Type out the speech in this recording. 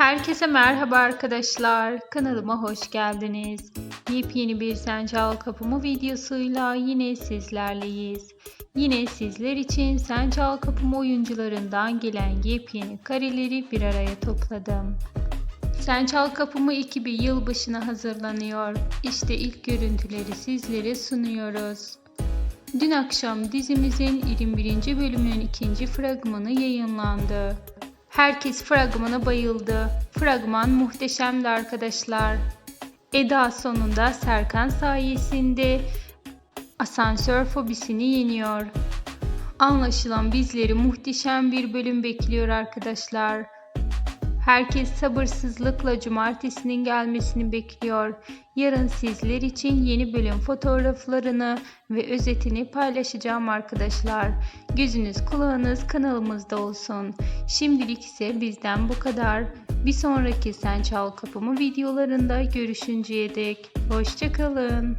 Herkese merhaba arkadaşlar. Kanalıma hoş geldiniz. Yepyeni bir Sen Çal Kapımı videosuyla yine sizlerleyiz. Yine sizler için Sen Çal Kapımı oyuncularından gelen yepyeni kareleri bir araya topladım. Sen Çal Kapımı ekibi yılbaşına hazırlanıyor. İşte ilk görüntüleri sizlere sunuyoruz. Dün akşam dizimizin 21. bölümünün ikinci fragmanı yayınlandı. Herkes fragmana bayıldı. Fragman muhteşemdi arkadaşlar. Eda sonunda Serkan sayesinde asansör fobisini yeniyor. Anlaşılan bizleri muhteşem bir bölüm bekliyor arkadaşlar. Herkes sabırsızlıkla cumartesinin gelmesini bekliyor. Yarın sizler için yeni bölüm fotoğraflarını ve özetini paylaşacağım arkadaşlar. Gözünüz kulağınız kanalımızda olsun. Şimdilik ise bizden bu kadar. Bir sonraki Sen Çal Kapımı videolarında görüşünceye dek. Hoşçakalın.